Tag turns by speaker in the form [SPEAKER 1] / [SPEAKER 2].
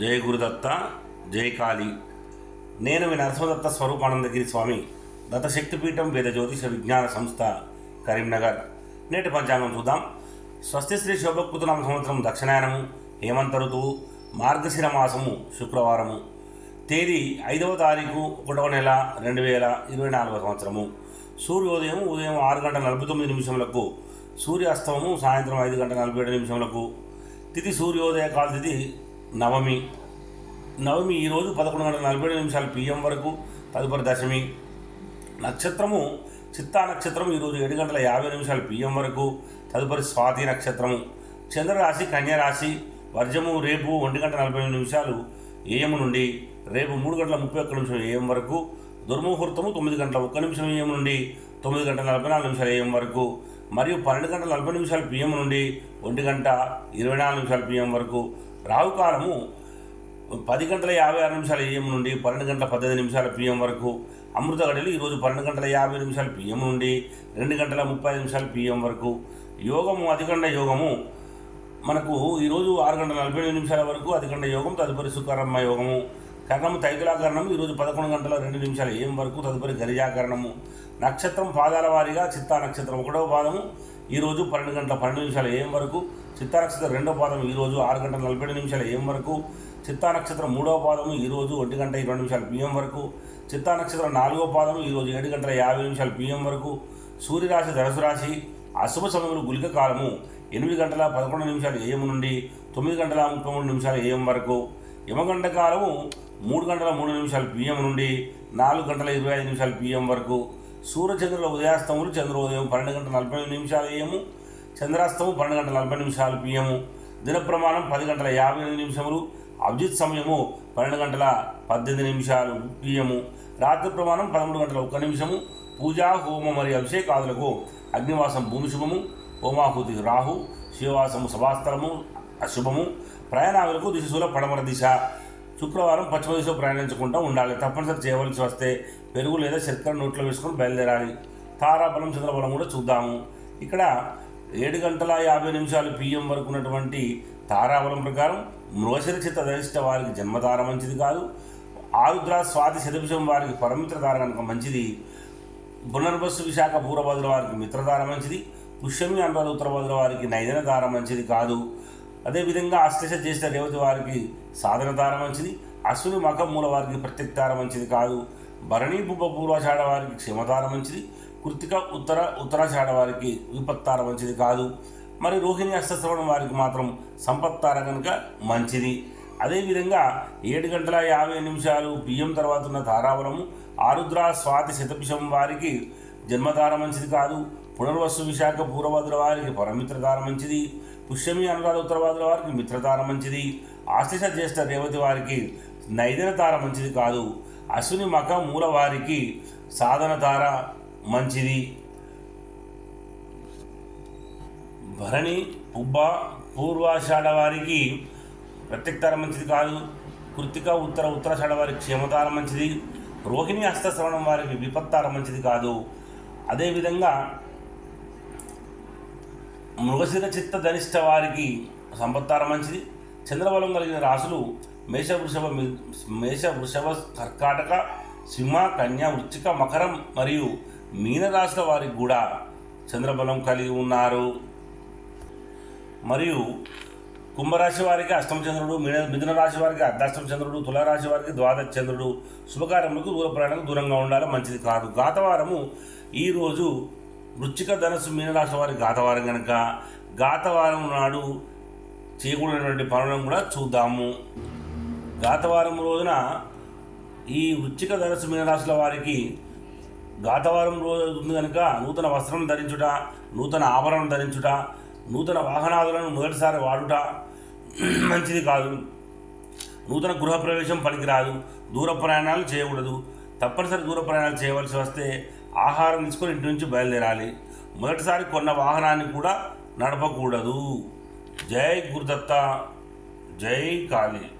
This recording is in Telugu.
[SPEAKER 1] జయ గురుదత్త జయ కాళీ. నేను మీ నరసింహదత్త స్వరూపానందగిరి స్వామి దత్త శక్తిపీఠం వేద జ్యోతిష విజ్ఞాన సంస్థ కరీంనగర్. నేటి పంచాంగం చూద్దాం. స్వస్తి శ్రీ శోభకృతనామ సంవత్సరం దక్షిణాయనము హేమంత ఋతువు మార్గశిర మాసము శుక్రవారము. తేదీ ఐదవ తారీఖు ఒకటవ నెల రెండు వేల ఇరవై నాలుగవ సంవత్సరము. సూర్యోదయం ఉదయం ఆరు గంటల నలభై తొమ్మిది నిమిషములకు సూర్యాస్తమము సాయంత్రం ఐదు గంటల నలభై ఏడు నిమిషములకు. తిథి సూర్యోదయ కాల తిథి నవమి. నవమి ఈరోజు పదకొండు గంటల నలభై ఏడు నిమిషాలు పిఎం వరకు తదుపరి దశమి. నక్షత్రము చిత్తా నక్షత్రం ఈరోజు ఏడు గంటల యాభై నిమిషాలు పిఎం వరకు తదుపరి స్వాతి నక్షత్రము. చంద్రరాశి కన్యరాశి వర్జము రేపు ఒంటి గంట నలభై ఎనిమిది నిమిషాలు ఏఎం నుండి రేపు మూడు గంటల ముప్పై ఒక్క నిమిషం ఏఎం వరకు దుర్ముహూర్తము తొమ్మిది గంటల ఒక్క నిమిషం ఏఎం నుండి తొమ్మిది గంటల నలభై నాలుగు నిమిషాలు ఏఎం వరకు మరియు పన్నెండు గంటల నలభై నిమిషాలు పిఎం నుండి ఒంటి గంట ఇరవై నాలుగు నిమిషాలు పిఎం వరకు రావుకాలము పది గంటల యాభై ఆరు నిమిషాల ఏఎం నుండి పన్నెండు గంటల పద్దెనిమిది నిమిషాల పిఎం వరకు అమృత గడియలు ఈరోజు పన్నెండు గంటల యాభై నిమిషాల పిఎం నుండి రెండు గంటల ముప్పై ఐదు నిమిషాల పిఎం వరకు. యోగము అధికండ యోగము. మనకు ఈరోజు ఆరు గంటల నలభై ఎనిమిది నిమిషాల వరకు అధికండ యోగం తదుపరి సుకరమ్మ యోగము. కర్ణము తైతులాకరణము ఈరోజు పదకొండు గంటల రెండు నిమిషాల ఏం వరకు తదుపరి గరిజాకరణము. నక్షత్రం పాదాల వారీగా చిత్తా నక్షత్రం ఒకటవ పాదము. ఈరోజు పన్నెండు గంటల పన్నెండు నిమిషాల ఏం వరకు చిత్తా రెండో రెండవ పాదం ఈరోజు ఆరు గంటల నలభై నిమిషాల ఏం వరకు. చిత్తానక్షత్రం మూడవ పాదము ఈరోజు ఒంటి గంట ఇరవై నిమిషాల పిఎం వరకు. చిత్తా నాలుగో నాలుగవ పాదము ఈరోజు ఏడు గంటల యాభై నిమిషాల పిఎం వరకు. సూర్యరాశి ధనుసు రాశి అశుభ సమయంలో గులిక కాలము ఎనిమిది గంటల పదకొండు నిమిషాలు ఏఎం నుండి తొమ్మిది గంటల ముప్పై మూడు నిమిషాలు ఏఎం వరకు. యమగంట కాలము మూడు గంటల మూడు నిమిషాలు పిఎం నుండి నాలుగు గంటల ఇరవై ఐదు నిమిషాలు పిఎం వరకు. సూర్యచంద్రుల ఉదయాస్తములు చంద్రోదయం పన్నెండు గంటల నలభై నిమిషాలు ఏఎము చంద్రాస్తము పన్నెండు గంటల నలభై నిమిషాలు పిఎము దిన ప్రమాణం పది గంటల యాభై ఎనిమిది నిమిషములు. అభిజిత్ సమయము పన్నెండు గంటల పద్దెనిమిది నిమిషాలు పిఎము రాత్రి ప్రమాణం పదమూడు గంటల ఒక్క నిమిషము. పూజా హోమం మరియు అభిషేకాదులకు అగ్నివాసం భూమి శుభము. హోమాహుతి రాహు శివవాసము సభాస్థలము అశుభము. ప్రయాణాలకు దిశశూల పడమర దిశ. శుక్రవారం పశ్చిమ దిశలో ప్రయాణించకుండా ఉండాలి. తప్పనిసరి చేయవలసి వస్తే పెరుగు లేదా చక్కెర నోట్లో వేసుకొని బయలుదేరాలి. తారాబలం చంద్రబలం కూడా చూద్దాము. ఇక్కడ ఏడు గంటల యాభై నిమిషాలు పిఎం వరకు ఉన్నటువంటి తారాబలం ప్రకారం మృగశిర ధరిష్ట వారికి జన్మతార మంచిది కాదు. ఆరుద్ర స్వాతి శతభిషం వారికి పరమిత్ర తార కనుక మంచిది. పునర్వస్సు విశాఖ పూర్వభద్ర వారికి మిత్రధార మంచిది. పుష్యమి అనురాధ ఉత్తరభద్ర వారికి నైదనదారం మంచిది కాదు. అదేవిధంగా అశ్లేష చేసిన రేవతి వారికి సాధనదార మంచిది. అశ్విని మఖం మూల వారికి ప్రత్యక్తార మంచిది కాదు. భరణీ పూర్వ పూర్వాషాఢ వారికి క్షమతార మంచిది కృతిక ఉత్తర ఉత్తరాషాఢ వారికి విపత్తార మంచిది కాదు. మరి రోహిణి అష్టశ్రవణం వారికి మాత్రం సంపత్తార కనుక మంచిది. అదేవిధంగా ఏడు గంటల యాభై నిమిషాలు బియ్యం తర్వాత ఉన్న తారావరము ఆరుద్ర స్వాతి శతపిషం వారికి జన్మతార మంచిది కాదు. పునర్వసు విశాఖ పూర్వభద్ర వారికి పరమిత్రతార మంచిది. పుష్యమి అనురాధ ఉత్తరభద్ర వారికి మిత్రతార మంచిది. ఆశిష జ్యేష్ఠ రేవతి వారికి నైదన తార మంచిది కాదు. అశ్విని మఖ మూలవారికి సాధన తార మంచిది. భరణి పుబ్బ పూర్వాషాఢ వారికి ప్రత్యక్తార మంచిది కాదు. కృతిక ఉత్తర ఉత్తరాషాఢ వారికి క్షేమతార మంచిది. రోహిణి హస్తశ్రవణం వారికి విపత్తార మంచిది కాదు. అదేవిధంగా మృగశిర చిత్త ధనిష్ట వారికి సంపత్తార మంచిది. చంద్రబలం కలిగిన రాసులు మేష వృషభ మేష వృషభ కర్కాటక సింహ కన్య వృచ్చిక మకరం మరియు మీనరాశుల వారికి కూడా చంద్రబలం కలిగి ఉన్నారు. మరియు కుంభరాశి వారికి అష్టమ చంద్రుడు మిథున రాశి వారికి అర్ధాష్టమ చంద్రుడు తులారాశి వారికి ద్వాదశ చంద్రుడు శుభకార్యములకు దూర ప్రయాణాలకు దూరంగా ఉండాలి మంచిది కాదు. గాతవారము ఈరోజు వృచ్చిక ధనస్సు మీనరాశి వారి గాతవారం కనుక గాతవారం నాడు చేయకూడనటువంటి పనులను కూడా చూద్దాము. గాతవారం రోజున ఈ వృచ్చిక ధనస్సు మీనరాశుల వారికి గాతవారం రోజు ఉంది కనుక నూతన వస్త్రం ధరించుట నూతన ఆభరణం ధరించుట నూతన వాహనాదులను మొదటిసారి వాడుట మంచిది కాదు. నూతన గృహప్రవేశం పనికిరాదు. దూర ప్రయాణాలు చేయకూడదు. తప్పనిసరి దూర ప్రయాణాలు చేయవలసి వస్తే ఆహారం తీసుకొని ఇంటి నుంచి బయలుదేరాలి. మొదటిసారి కొన్న వాహనాన్ని కూడా నడపకూడదు. జై గురుదత్త. జై కాళీ.